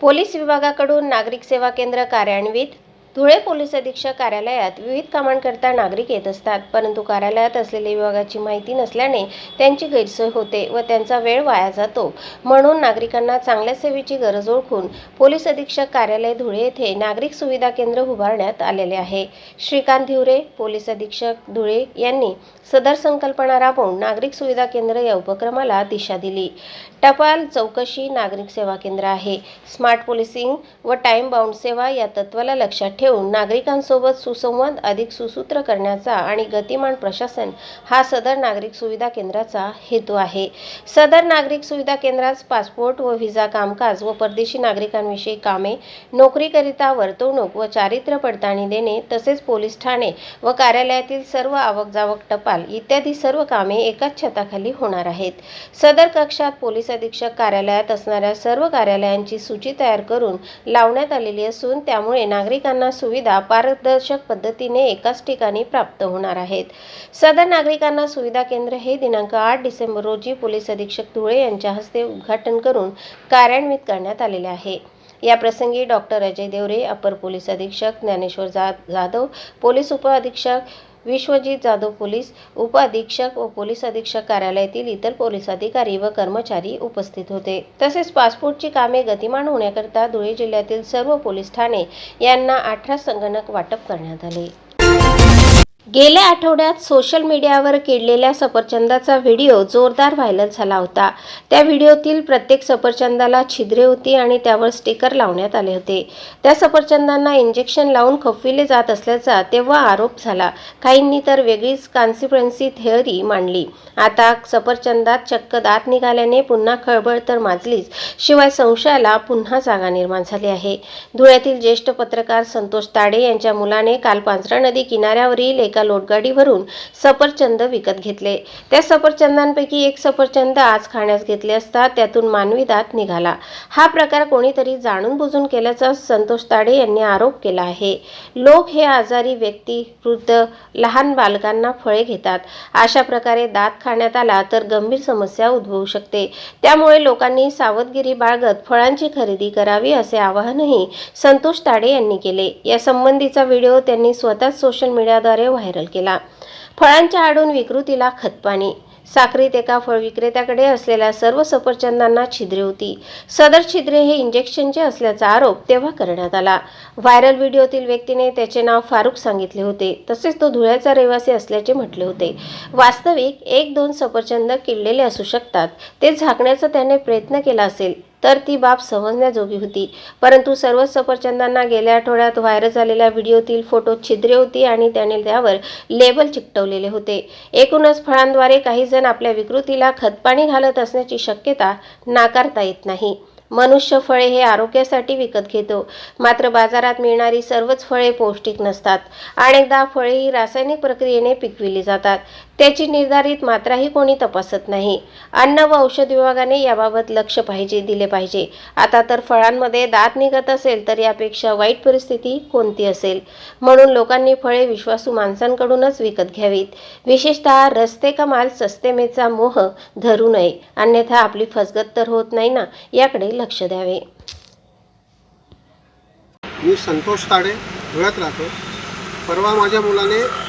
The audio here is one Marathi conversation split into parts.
पोलीस विभागाकडून नागरिक सेवा केंद्र कार्यान्वित धुळे पोलीस अधीक्षक कार्यालयात विविध कामांकरता नागरिक येत असतात. परंतु कार्यालयात असलेली विभागाची माहिती नसल्याने त्यांची गैरसोय होते व त्यांचा वेळ वाया जातो. म्हणून नागरिकांना चांगल्या सेवेची गरज ओळखून पोलीस अधीक्षक कार्यालय धुळे येथे नागरिक सुविधा केंद्र उभारण्यात आलेले आहे. श्रीकांत धिवरे पोलीस अधीक्षक धुळे यांनी सदर संकल्पना राबवून नागरिक सुविधा केंद्र या उपक्रमाला दिशा दिली. टपाल चौकशी नागरिक सेवा केंद्र आहे. स्मार्ट पोलिसिंग व टाइम बाउंड सेवा या तत्वाला लक्षात ठेवून नागरिकांसोबत सुसंवाद अधिक सुसूत्र करण्याचा आणि गतिमान प्रशासन हा सदर नागरिक सुविधा केंद्राचा हेतू आहे. सदर नागरिक सुविधा केंद्रात पासपोर्ट व व्हिसा कामकाज व परदेशी नागरिकांविषयी कामे नोकरीकरिता वर्तवणूक व चारित्र्य पडताळणी देणे तसेच पोलीस ठाणे व कार्यालयातील सर्व आवक जावक टपाल इत्यादी सर्व कामे एकाच छताखाली होणार आहेत. सदर कक्षात पोलीस अधीक्षक कार्यालयात असणाऱ्या सर्व कार्यालयांची सूची तयार करून लावण्यात आलेली असून त्यामुळे नागरिकांना सुविधा पारदर्शक पद्धतीने एकाच ठिकाणी प्राप्त होणार आहेत. सदर नागरिकांना सुविधा केंद्र हे दिनांक आठ डिसेंबर रोजी पोलीस अधीक्षक धुळे यांच्या हस्ते उद्घाटन करून कार्यान्वित करण्यात आलेले आहे. या प्रसंगी डॉक्टर अजय देवरे अपर पोलीस अधीक्षक ज्ञानेश्वर जा जाधव पोलीस उपअधीक्षक विश्वजित जाधव पोलीस उपअधीक्षक व पोलीस अधीक्षक कार्यालयातील इतर पोलीस अधिकारी व कर्मचारी उपस्थित होते. तसेच पासपोर्टची कामे गतिमान होण्याकरता धुळे जिल्ह्यातील सर्व पोलीस ठाणे यांना अठरा संगणक वाटप करण्यात आले. गेल्या आठवड्यात सोशल मीडियावर केलेल्या सफरचंदाचा व्हिडिओ जोरदार व्हायरल झाला होता. त्या व्हिडिओतील प्रत्येक सफरचंदाला छिद्रे होती आणि त्यावर स्टिकर लावण्यात आले होते. त्या सफरचंदांना इंजेक्शन लावून खपविले जात असल्याचा तेव्हा आरोप झाला. काहींनी तर वेगळीच कॉन्सिक्वेन्सी थेअरी मांडली. आता सफरचंदात चक्क दात निघाल्याने पुन्हा खळबळ तर माजलीच शिवाय संशयाला पुन्हा जागा निर्माण झाली आहे. धुळ्यातील ज्येष्ठ पत्रकार संतोष ताडे यांच्या मुलाने काल पांझरा नदी किनाऱ्यावरील एका लोटगाडीवरून सफरचंद विकत घेतले. त्या सफरचंदांपैकी एक सफरचंद आज खाण्यास घेतले असता त्यातून मानवी दात निघाला. हा प्रकार कोणीतरी जाणून बुजून केल्याचा संतोष ताडे यांनी आरोप केला आहे. लोक हे आजारी व्यक्ती वृद्ध लहान बालकांना फळे घेतात. अशा प्रकारे दात खाण्यात आला तर गंभीर समस्या उद्भवू शकते. त्यामुळे लोकांनी सावधगिरी बाळगत फळांची खरेदी करावी असे आवाहनही संतोष ताडे यांनी केले. या संबंधीचा व्हिडिओ त्यांनी स्वतःच सोशल मीडियाद्वारे व्हायरल केला. फळांच्या आडून विकृतीला खतपाणी. साखरीत एका फळ विक्रेत्याकडे असलेल्या सर्व सफरचंदांना छिद्रे होती. सदर छिद्रे हे इंजेक्शनचे असल्याचा आरोप तेव्हा करण्यात आला. व्हायरल व्हिडिओतील व्यक्तीने त्याचे नाव फारुख सांगितले होते. तसेच तो धुळ्याचा रहिवासी असल्याचे म्हटले होते. वास्तविक एक दोन सफरचंद किडलेले असू शकतात. ते झाकण्याचा त्याने प्रयत्न केला असेल. तर ती बाब समजण्याजोगी होती. परंतु सर्व सफरचंदांना गेल्या आठवड्यात व्हायरल झालेल्या व्हिडिओतील फोटो छिद्रे होती आणि त्याने त्यावर लेबल चिकटवलेले होते. एकूणच फळांद्वारे काही जण आपल्या विकृतीला खतपाणी घालत असण्याची शक्यता नाकारता येत नाही. मनुष्य फळे हे आरोग्यासाठी विकत घेतो. मात्र बाजारात मिळणारी सर्वच फळे पौष्टिक नसतात. अनेकदा फळे ही रासायनिक प्रक्रियेने पिकविली जातात. त्याची निर्धारित मात्राही कोणी तपासत नाही. अन्न व औषध विभागाने याबाबत लक्ष पाहिजे दिले पाहिजे. आता तर फळांमध्ये दात निघत असेल तर यापेक्षा वाईट परिस्थिती कोणती असेल? म्हणून लोकांनी फळे विश्वासू माणसांकडूनच विकत घ्यावीत. विशेषतः रस्ते कमाल सस्तेमेचा मोह धरू नये. अन्यथा आपली फसगत तर होत नाही ना याकडे लक्ष द्यावे. मी संतोष ताडे धुळ्यात राहतो. परवा माझ्या मुलाने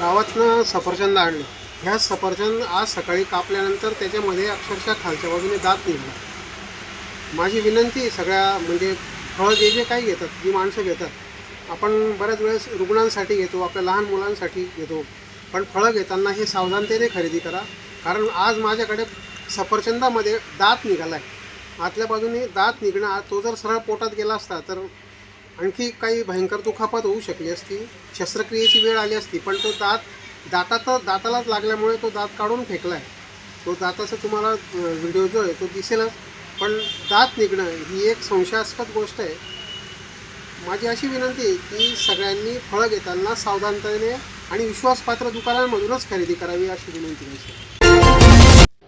गावातनं सफरचंद आणलं. ह्या सफरचंद आज सकाळी कापल्यानंतर त्याच्यामध्ये अक्षरशः खालच्या बाजूने दात निघाला. माझी विनंती सगळ्या म्हणजे फळं जे जे काही घेतात जी माणसं घेतात आपण बऱ्याच वेळेस रुग्णांसाठी घेतो आपल्या लहान मुलांसाठी घेतो. पण फळं घेताना हे सावधानतेने खरेदी करा. कारण आज माझ्याकडे सफरचंदामध्ये दात निघाला आहे आतल्या बाजूने दात निघणं तो जर सरळ पोटात गेला असता तर आणखी काही भयंकर दुखापत होऊ शकली असती. शस्त्रक्रियेची वेळ आली असती पण तो दात दातात दातालाच लागल्यामुळे तो दात काढून फेकला आहे तो दाताचा तुम्हाला व्हिडिओ जो आहे तो दिसेलच पण दात निघणं ही एक संशयास्पद गोष्ट आहे. माझी अशी विनंती आहे की सगळ्यांनी फळं घेताना सावधानतेने आणि विश्वासपात्र दुकानांमधूनच खरेदी करावी अशी विनंती आहे.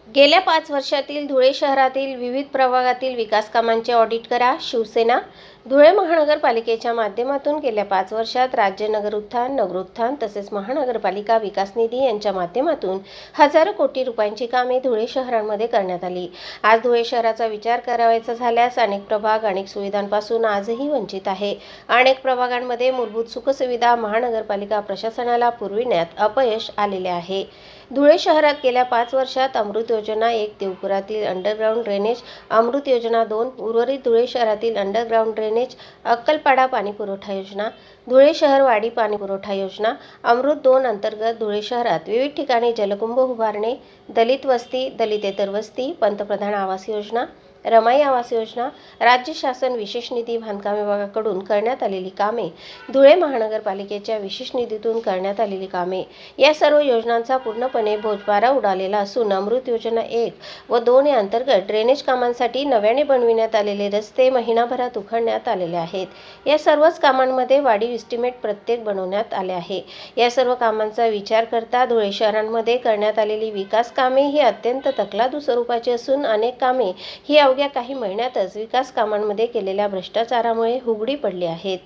गेल्या पाच वर्षातील धुळे शहरातील विविध प्रभागातील विकास कामांचे ऑडिट करा. शिवसेना धुळे महानगरपालिकेच्या माध्यमातून गेल्या पाच वर्षात राज्य नगरोत्थान नगरोत्थान तसेच महानगरपालिका विकास निधी यांच्या माध्यमातून हजारो कोटी रुपयांची कामे धुळे शहरांमध्ये करण्यात आली. आज धुळे शहराचा विचार करावायचा झाल्यास अनेक प्रभाग अनेक सुविधांपासून आजही वंचित आहे. अनेक प्रभागांमध्ये मूलभूत सुखसुविधा महानगरपालिका प्रशासनाला पुरविण्यात अपयश आलेले आहे. धुळे शहरात गेल्या पाच वर्षात अमृत योजना एक देवपुरातील अंडरग्राऊंड ड्रेनेज अमृत योजना दोन उर्वरित धुळे शहरातील अंडरग्राऊंड ड्रेनेज अक्कलपाडा पाणीपुरवठा योजना धुळे शहर वाडी पाणीपुरवठा योजना अमृत दोन अंतर्गत धुळे शहरात विविध ठिकाणी जलकुंभ उभारणे दलित वस्ती दलितेतर वस्ती पंतप्रधान आवास योजना रमाई आवास योजना राज्य शासन विशेष निधी बांधकाम विभागाकडून करण्यात आलेली कामे धुळे महानगरपालिकेच्या विशेष निधीतून करण्यात आलेली कामे. या सर्व योजनांचा पूर्णपणे भोजपारा उडालेला असून अमृत योजना एक व दोन या अंतर्गत ड्रेनेज कामांसाठी नव्याने बनविण्यात आलेले रस्ते महिनाभरात उखडण्यात आलेले आहेत. या सर्वच कामांमध्ये वाढीव इस्टिमेट प्रत्येक बनवण्यात आले आहे. या सर्व कामांचा विचार करता धुळे शहरांमध्ये करण्यात आलेली विकास कामे ही अत्यंत तकलादू स्वरूपाची असून अनेक कामे ही अवघ्या काही महिन्यातच विकास कामांमध्ये केलेल्या भ्रष्टाचारामुळे हुगडी पडली आहेत.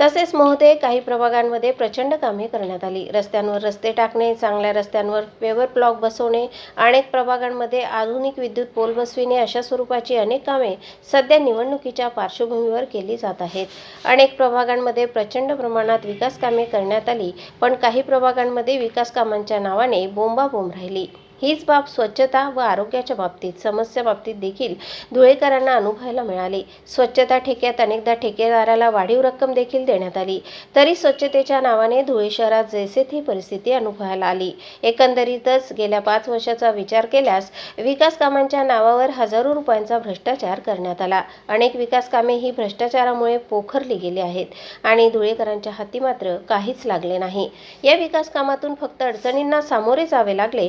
तसेच महोदय काही प्रभागांमध्ये प्रचंड कामे करण्यात आली. रस्त्यांवर रस्ते टाकणे चांगल्या रस्त्यांवर पेवर ब्लॉक बसवणे अनेक प्रभागांमध्ये आधुनिक विद्युत पोल बसविणे अशा स्वरूपाची अनेक कामे सध्या निवडणुकीच्या पार्श्वभूमीवर केली जात आहेत. अनेक प्रभागांमध्ये प्रचंड प्रमाणात विकास कामे करण्यात आली पण काही प्रभागांमध्ये विकास कामांच्या नावाने बोंबाबोंब राहिली. हीच बाब स्वच्छता व आरोग्याच्या बाबतीत समस्या बाबतीत देखील धुळेकरांना अनुभवायला मिळाली. स्वच्छता ठेक्यात अनेकदा ठेकेदाराला वाढीव रक्कम देखील देण्यात आली. तरी स्वच्छतेच्या नावाने धुळे शहरात जैसे ती परिस्थिती अनुभवायला आली. एकंदरीतच गेल्या पाच वर्षाचा विचार केल्यास विकास कामांच्या नावावर हजारो रुपयांचा भ्रष्टाचार करण्यात आला. अनेक विकास कामे ही भ्रष्टाचारामुळे पोखरली गेली आहेत आणि धुळेकरांच्या हाती मात्र काहीच लागले नाही. या विकास कामातून फक्त अडचणींना सामोरे जावे लागले.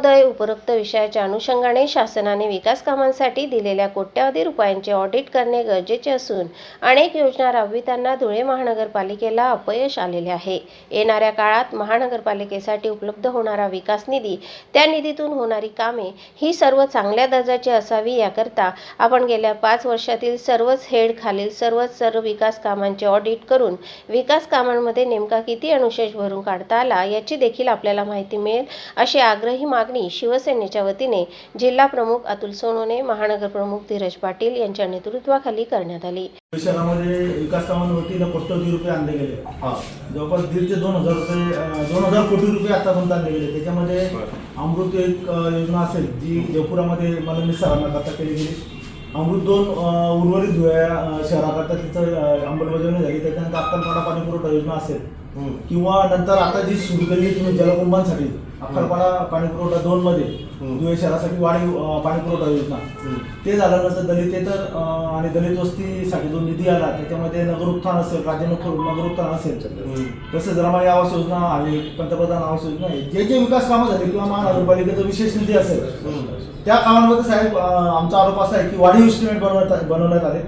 महोदय उपरोक्त विषयाच्या अनुषंगाने शासनाने विकास कामांसाठी दिलेल्या कोट्यावधी रुपयांचे ऑडिट करणे गरजेचे असून अनेक योजना राबविताना धुळे महानगरपालिकेला अपयश आलेले आहे. येणाऱ्या काळात महानगरपालिकेसाठी उपलब्ध होणारा विकास निधी त्या निधीतून होणारी कामे ही सर्व चांगल्या दर्जाची असावी याकरता आपण गेल्या पाच वर्षातील सर्वच हेड खालील सर्वच सर्व विकास कामांचे ऑडिट करून विकास कामांमध्ये नेमका किती अनुशेष भरून काढता आला याची देखील आपल्याला माहिती मिळेल अशी आग्रही मागणी शिवसेनेच्या वतीने जिल्हा प्रमुख अतुल सोनवणे महानगर प्रमुख धीरज पाटील यांच्या नेतृत्वाखाली करण्यात आली. शहरामध्ये विकास कामांवरती रुपये आणले गेले. हा. जवळपास दीड ते दोन हजार रुपये दोन हजार कोटी रुपये आतापर्यंत आणले गेले. त्याच्यामध्ये. अमृत एक योजना असेल जी जयपुरामध्ये मला सरांना करता केली गेली. अमृत दोन उर्वरित धुळ्या शहराकरता तिचं अंमलबजावणी झाली. त्याच्यानंतर अक्कलपाडा पाणी पुरवठा योजना असेल. किंवा नंतर आता जी सुरू केली तुम्ही जलकुंभांसाठी अक्कलपाडा पाणी पुरवठा दोन मध्ये. धुळे शहरासाठी वाढीव पाणी पुरवठा योजना. ते झाल्यानंतर दलितेतर आणि दलित वस्तीसाठी जो निधी आला त्याच्यामध्ये नगरोत्थान असेल राज्य नगरोत्थान असेल हम्म. तसेच रमाई आवास योजना आहे पंतप्रधान आवास योजना आहे जे जे विकास कामं झाली किंवा महानगरपालिकेचा विशेष निधी असेल. त्या कामांमध्ये साहेब आमचा आरोप असा आहे की वाढीव इस्टिमेट बनवण्यात बनवण्यात आले.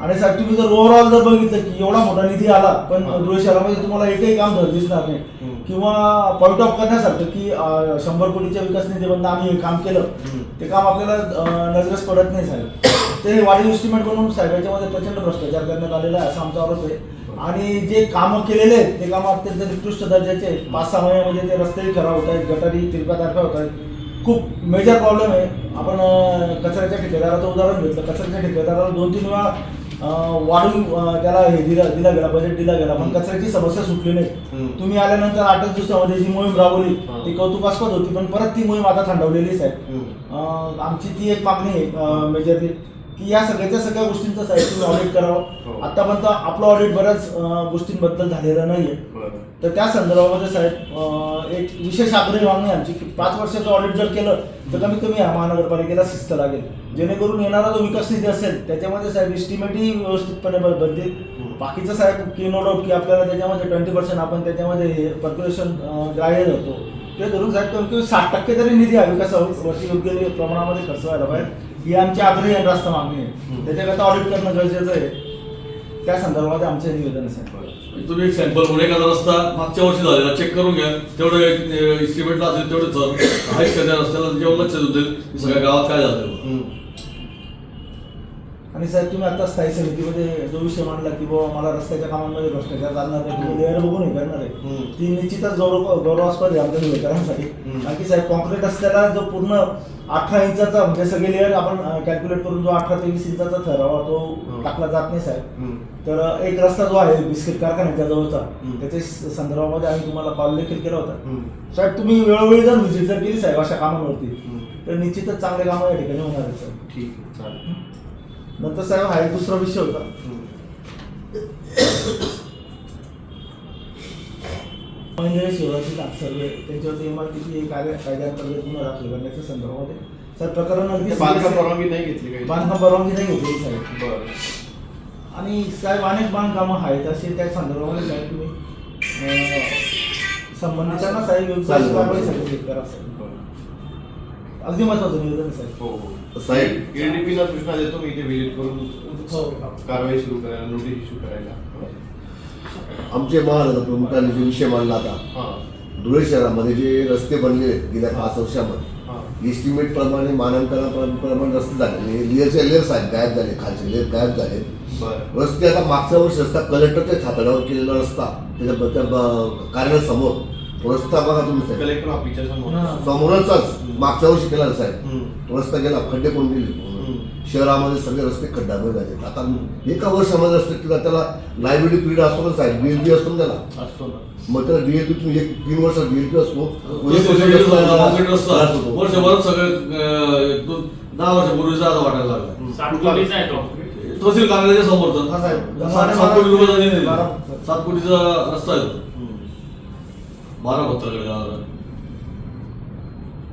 आणि साहेब तुम्ही जर ओव्हरऑल जर बघितलं की एवढा मोठा निधी आला पण. धुळे शहरामध्ये तुम्हाला एकही काम धड दिसणार नाही. किंवा पॉईंट ऑफ करण्यासारखं की शंभर कोटीच्या विकास निधीमधनं आम्ही हे काम केलं. ते काम आपल्याला नजरेस पडत नाही साहेब. ते वाढीव इस्टिमेट बनवून साहेब याच्यामध्ये प्रचंड भ्रष्टाचार करण्यात आलेला आहे असा आमचा आरोप आहे. आणि जे कामं केलेले आहेत ते कामं अत्यंत निकृष्ट दर्जाचे पाच सहा महिन्यामध्ये ते रस्तेही खराब होत आहेत गटारी तिरप्यातारप्या होत आहेत. खूप मेजर प्रॉब्लेम आहे. आपण कचऱ्याच्या ठेकेदाराचं उदाहरण घेतलं. कचऱ्याच्या ठेकेदाराला दोन तीन वेळा वाढून त्याला हे दिला दिला गेला बजेट दिला गेला पण कचऱ्याची समस्या सुटली नाही. तुम्ही आल्यानंतर आठच दिवसामध्ये जी मोहीम राबवली हा. ती कौतुकास्पद होती पण परत ती मोहीम आता थंडवलेलीच आहे आमची ती एक मागणी आहे मेजरली की या सगळ्याच्या सगळ्या गोष्टींचं साहेब तुम्ही ऑडिट हो. करावं आतापर्यंत आपलं ऑडिट बऱ्याच गोष्टींबद्दल झालेलं नाहीये. तर त्या संदर्भामध्ये साहेब एक विशेष आग्रही मागणी आमची की पाच वर्षाचं ऑडिट जर केलं तर कमीत कमी या महानगरपालिकेला शिस्त लागेल. जेणेकरून येणारा जो विकास निधी असेल त्याच्यामध्ये साहेब इस्टिमेटही व्यवस्थितपणे बनतील बाकीचं साहेब की नो डाऊट की आपल्याला त्याच्यामध्ये ट्वेंटी पर्सेंट आपण त्याच्यामध्ये पर्क्युलेशन ग्राह्य धरतो ते धरून साहेब कमीत कमी साठ टक्के तरी निधी हा विकासावरती योग्य प्रमाणामध्ये खर्च व्हायला पाहिजे. ही आमची आग्रही रास्त मागणी आहे. त्याच्याकरता ऑडिट करणं गरजेचं आहे. त्या संदर्भात आमचे निवेदन आहे साहेब. तुम्ही एक सॅम्पल म्हणून एखादा रस्ता मागच्या वर्षी झालेला चेक करून घ्या. तेवढं इस्टिमेटला असेल तेवढं आहेत का त्या रस्त्याला जेव्हा लक्ष देतील सगळ्या गावात काय झालं? आणि साहेब तुम्ही आता स्थायी समितीमध्ये जो विषय मांडला की बाबा मला रस्त्याच्या कामांमध्ये भ्रष्टाचार चालणार नाही तुम्ही लेअर बघून हे करणार आहे. ती निश्चितच गौरव गौरवास्पद आहे आमच्या धुळेकरांसाठी हम्म. कारण की साहेब कॉन्क्रीट रस्त्याला जो पूर्ण अठरा इंचाचा म्हणजे सगळे लेअर आपण कॅल्क्युलेट करून जो अठरा ते वीस इंचाचा ठरावा तो. टाकला जात नाही साहेब. तर एक रस्ता जो आहे बिस्किट कारखान्याच्या जवळचा. त्याच्या संदर्भामध्ये आम्ही तुम्हाला कॉल देखील केला होता. साहेब तुम्ही वेळोवेळी जर व्हिजिट जर केली साहेब अशा कामांवरती. तर निश्चितच चांगले कामं या ठिकाणी होणार आहेत साहेब ठीक आहे चालेल नंतर साहेब हा एक दुसरा विषय होता हम्म. म्हणजे शिवराजी नाथ सर्वे त्यांच्यावरती इमारतीची कार्य कायद्याअंतर्गत गुन्हा दाखल करण्याच्या संदर्भामध्ये सर प्रकरण अगदी बांधकाम. परवानगी नाही घेतली काही बांधकाम परवानगी नाही घेतली साहेब बरं आणि साहेब अनेक बांधकामं आहेत असे त्या संदर्भामध्ये साहेब तुम्ही संबंधितांना साहेब चालेल. कारवाई साठी करा साहेब अगदी महत्वाचं निवेदन आहे साहेब. हो हो. साहेब. सूचना देतो मी इथे व्हिजिट करून हो. कारवाई सुरू करायला नोटीस इश्यू करायला. आमचे महानगर प्रमुखांनी जो विषय मांडला आता हां. धुळे शहरामध्ये जे रस्ते बनले आहेत गेल्या पाच वर्षामध्ये हां. इस्टिमेट प्रमाणे मानांकनाप्रमाणे रस्ते झाले. लेअरचे लेअर्स आहेत गायब झाले खालचे लेअर गायब झाले. बरं. रस्ते आता मागच्या वर्षी रस्ता कलेक्टरच्या छातडावर केलेला रस्ता त्याच्या त्या ब- कार्यालयासमोर तो रस्ता बघा तुम्ही साहेब कलेक्टर ऑफिसच्या समोर. समोरचाच मागच्या वर्षी केला साहेब हम्म. तो रस्ता गेला खड्डे कोण गेले. शहरामध्ये सगळे रस्ते खड्डामध्ये झाले आता एका वर्षामध्ये रस्ते केला त्याला लायबिलिटी पिरियड असतो ना साहेब डीएलपी असतो ना त्याला असतो ना मग त्याला डीएलपी तुम्ही एक तीन वर्षात डीएलपी असतो. वर्षभरात सगळं दहा वर्षापूर्वीचा आता वाटायला लागला तहसील कार्यालयाच्या समोरचा हा, साहेब. सात कोटी रुपयाचा. सात कोटीचा रस्ता आहे. बारा भत्ताकडे जाणारा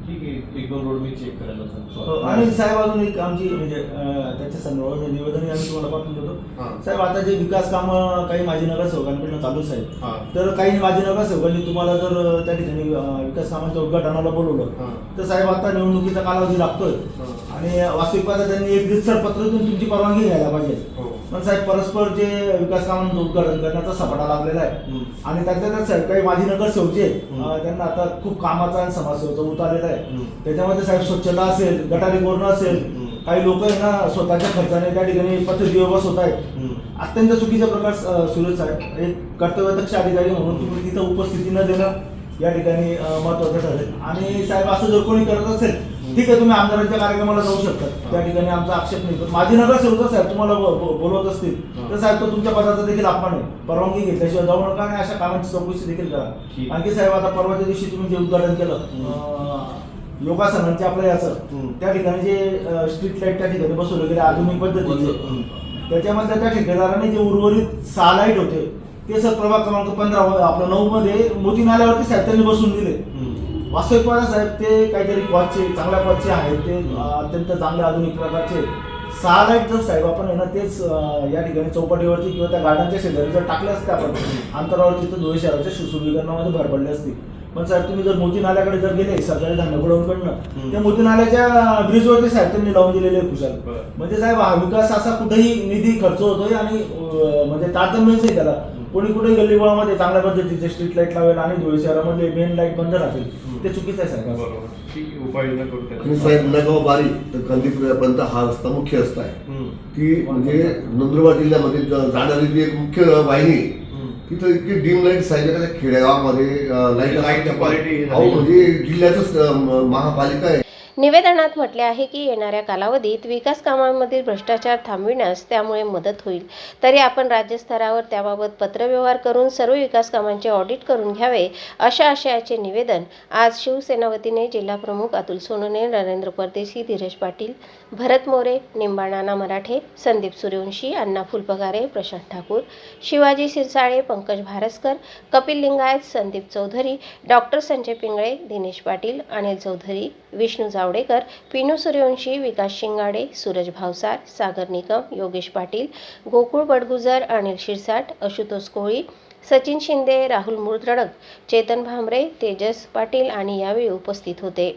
ठीक आहे एक दोन रोड मी चेक करायला सांगतो हो, आणि साहेब अजून एक आमची म्हणजे अं, त्याच्या संदर्भात निवेदनही आम्ही तुम्हाला पाठवून देतो हां. साहेब आता जे विकास कामं काही माजी नगरसेवकांकडनं चालू आहे साहेब हां. तर काही माजी नगरसेवकांनी तुम्हाला जर अं, त्या ठिकाणी अं, विकास कामाच्या उद्घाटनाला बोलवलं हां. तर साहेब आता निवडणुकीचा कालावधी लागतोय हां. आणि वास्तविक पाहता त्यांनी एक दिवसर पत्रातून तुमची परवानगी घ्यायला पाहिजे पण साहेब परस्पर जे विकास कामांचं उद्घाटन करण्याचा सपाटा लागलेला आहे. आणि त्यातल्या त्यात साहेब काही माजी नगरसेवक जे आहेत, हम्म. अं, त्यांना आता खूप कामाचा आणि समाजसेवेचा उत आलेला आहे. त्याच्यामध्ये साहेब स्वच्छता असेल गटारी कोरणं असेल. काही लोक आहे ना स्वतःच्या खर्चाने त्या ठिकाणी पथदिवे बसवत आहेत. अत्यंत चुकीचा प्रकार सुरेश साहेब एक कर्तव्यदक्ष अधिकारी म्हणून तुम्ही तिथं उपस्थिती न देणं या ठिकाणी महत्वाचं ठरेल आणि साहेब असं जर कोणी करत असेल ठीक आहे तुम्ही आमदारांच्या कार्यक्रमाला जाऊ शकता त्या ठिकाणी आमचा आक्षेप नाही पण माझी नगरसेवक साहेब तुम्हाला बोलवत असतील तर साहेब तो तुमच्या पदाचा देखील अपमान आहे परवानगी घेतल्याशिवाय जाऊ नका आणि अशा कामांची चौकशी देखील करा. आणखी साहेब आता परवाच्या दिवशी तुम्ही जे उद्घाटन केलं योगासनांचे आपलं याचं. त्या ठिकाणी जे स्ट्रीट लाइट त्या ठिकाणी बसवले गेले आधुनिक पद्धतीचे. त्याच्यामध्ये त्या ठेकेदाराने जे उर्वरित सहा लाइट होते ते सर प्रभाग क्रमांक पंधरा आपलं नऊ मध्ये मोती नाल्यावरती साहेब त्यांनी बसून दिले. वास्तविक पाहता साहेब ते काहीतरी कॉचचे चांगल्या कॉचचे आहेत. ते अत्यंत चांगल्या आधुनिक प्रकारचे. सहा लाइट जर साहेब आपण आहे ना तेच या ठिकाणी चौपाटीवरती किंवा त्या गार्डनच्या शेजारी जर टाकले असते आपण अंतरावरती तर धुळे शहराच्या सुशोभीकरणामध्ये भर पडली असती. पण साहेब तुम्ही जर मोती नाल्याकडे जर गेले सरकारी धान्य हम्म. कडनं त्या मोती नाल्याच्या ब्रिजवरती साहेब त्यांनी लावून दिलेले आहे बरं. म्हणजे साहेब हा विकास असा कुठेही निधी खर्च होतोय आणि म्हणजे तारतम्यच नाही त्याला. कोणी कुठे गल्लीबोळामध्ये चांगल्या पद्धतीचे स्ट्रीट लाइट लावेल आणि धुळे शहरामध्ये मेन लाइट बंद राहतील ते चुकीचं आहे साहेब. बरोबर. ठीक आहे उपाययोजना करू आणि त्याला. साहेब नगाव बारी तर कंदीपर्यंत हा रस्ता मुख्य रस्ता आहे. हम्म. की म्हणजे नंदुरबार जिल्ह्यामध्ये ज- जाणारी जी एक मुख्य वाहिनी आहे, हम्म. तिथं इतकी डिम लाइट साहेब का खेडेगावामध्ये लाइट Light quality म्हणजे जिल्ह्याच महापालिका आहे. निवेदनात म्हटले आहे की येणाऱ्या कालावधीत विकास कामांमधील भ्रष्टाचार थांबविण्यास त्यामुळे मदत होईल. तरी आपण राज्यस्तरावर त्याबाबत पत्रव्यवहार करून सर्व विकास कामांचे ऑडिट करून घ्यावे अशा आशयाचे निवेदन आज शिवसेना वतीने जिल्हाप्रमुख अतुल सोनवणे नरेंद्र परदेशी धीरज पाटील भरत मोरे निंबाणाना मराठे संदीप सूर्यवंशी अण्णा फुलपगारे प्रशांत ठाकूर शिवाजी सिरसाळे पंकज भारसकर कपिल लिंगायत संदीप चौधरी डॉक्टर संजय पिंगळे दिनेश पाटील अनिल चौधरी विष्णू जावडेकर पिनू सूर्यवंशी विकास शिंगाडे सूरज भावसार सागर निकम योगेश पाटील गोकुळ बडगुजर अनिल शिरसाट आशुतोष कोळी सचिन शिंदे राहुल मुद्रडक चेतन भामरे तेजस पाटील आणि यावेळी उपस्थित होते.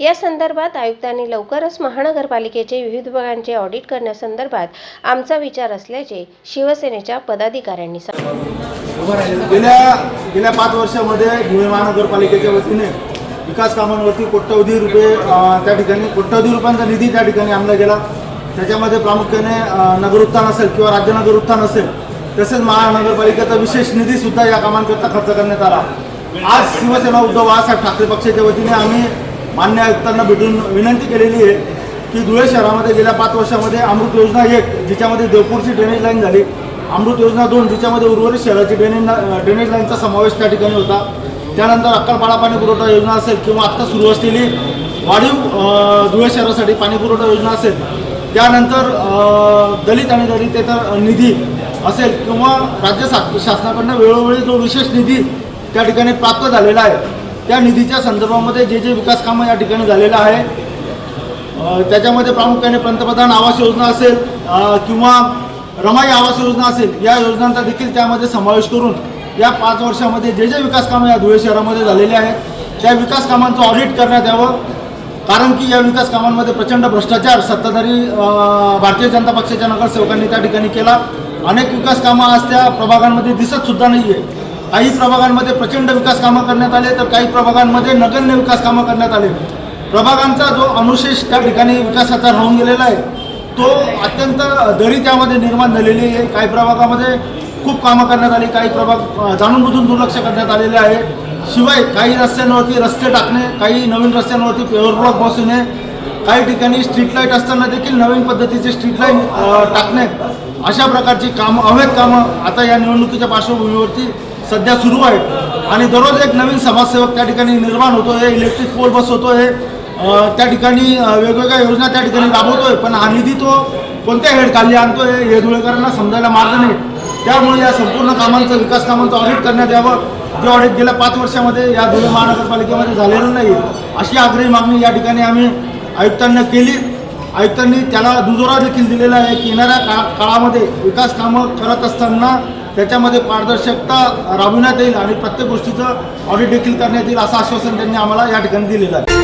या संदर्भात आयुक्तांनी लवकरच महानगरपालिकेचे विविध विभागांचे ऑडिट करण्यासंदर्भात आमचा विचार असल्याचे शिवसेनेच्या पदाधिकाऱ्यांनी सांगितले. गेल्या गेल्या पाच वर्षामध्ये धुळे महानगरपालिकेच्या वतीने विकास कामांवरती कोट्यवधी रुपये त्या ठिकाणी कोट्यवधी रुपयांचा निधी त्या ठिकाणी आणला गेला. त्याच्यामध्ये प्रामुख्याने नगरोत्थान असेल किंवा राज्य नगरोत्थान असेल तसेच महानगरपालिकेचा विशेष निधी सुद्धा या कामांकरता खर्च करण्यात आला. आज शिवसेना उद्धव बाळासाहेब ठाकरे पक्षाच्या वतीने आम्ही मान्य आयुक्तांना भेटून विनंती केलेली आहे की धुळे शहरामध्ये गेल्या पाच वर्षामध्ये अमृत योजना एक जिच्यामध्ये देवपूरची ड्रेनेज लाईन झाली. अमृत योजना दोन जिच्यामध्ये उर्वरित शहराची ड्रेनेज ड्रेनेज लाईनचा समावेश त्या ठिकाणी होता. त्यानंतर अक्कलपाडा पाणी पुरवठा योजना असेल किंवा आत्ता सुरू असलेली वाढीव धुळे शहरासाठी पाणी पुरवठा योजना असेल त्यानंतर दलित आणि दलितेतर निधी असेल किंवा राज्य शा- शासनाकडनं वेळोवेळी जो विशेष निधी त्या ठिकाणी प्राप्त झालेला आहे त्या निधीच्या संदर्भामध्ये जे जे विकास कामं या ठिकाणी झालेलं आहे त्याच्यामध्ये प्रामुख्याने पंतप्रधान आवास योजना असेल किंवा रमाई आवास योजना असेल या योजनांचा देखील त्यामध्ये समावेश करून या पाच वर्षामध्ये जे जे विकास कामं या धुळे शहरामध्ये झालेले आहेत त्या विकास कामांचं ऑडिट करण्यात यावं. कारण की या विकास कामांमध्ये प्रचंड भ्रष्टाचार सत्ताधारी भारतीय जनता पक्षाच्या नगरसेवकांनी त्या ठिकाणी केला. अनेक विकास कामं आज त्या प्रभागांमध्ये दिसत सुद्धा नाही आहे काही प्रभागांमध्ये प्रचंड विकास कामं करण्यात आले तर काही प्रभागांमध्ये नगण्य विकास कामं करण्यात आले. प्रभागांचा जो अनुशेष त्या ठिकाणी विकासाचा राहून गेलेला आहे तो अत्यंत दरी त्यामध्ये निर्माण झालेली आहे. काही प्रभागामध्ये खूप कामं करण्यात आली काही प्रभाग जाणून जाणूनबुजून दुर्लक्ष करण्यात आलेले आहे. शिवाय काही रस्त्यांवरती रस्ते टाकणे काही नवीन रस्त्यांवरती पेवर ब्लॉक बसवणे काही ठिकाणी स्ट्रीट लाइट असताना देखील नवीन पद्धतीचे स्ट्रीट लाइट टाकणे अशा प्रकारची कामं अवैध कामं आता या निवडणुकीच्या पार्श्वभूमीवरती सध्या सुरू आहेत. आणि दररोज एक नवीन समाजसेवक त्या ठिकाणी निर्माण होतो आहे इलेक्ट्रिक पोल बसवतो आहे त्या ठिकाणी वेगवेगळ्या योजना त्या ठिकाणी राबवतोय पण हा निधी तो कोणत्या हेड खाली आणतोय हे धुळेकरांना समजायला मार्ग नाही. त्यामुळे या संपूर्ण कामांचं विकास कामांचं ऑडिट करण्यात यावं. जे ऑडिट गेल्या पाच वर्षामध्ये या धुळे महानगरपालिकेमध्ये झालेलं नाही अशी आग्रही मागणी या ठिकाणी आम्ही आयुक्तांना केली. आयुक्तांनी त्याला दुजोरा देखील दिलेला आहे की येणाऱ्या का काळामध्ये विकास कामं करत असताना त्याच्यामध्ये पारदर्शकता राबविण्यात येईल आणि प्रत्येक गोष्टीचं ऑडिट देखील करण्यात येईल असं आश्वासन त्यांनी आम्हाला या ठिकाणी दिलेलं आहे.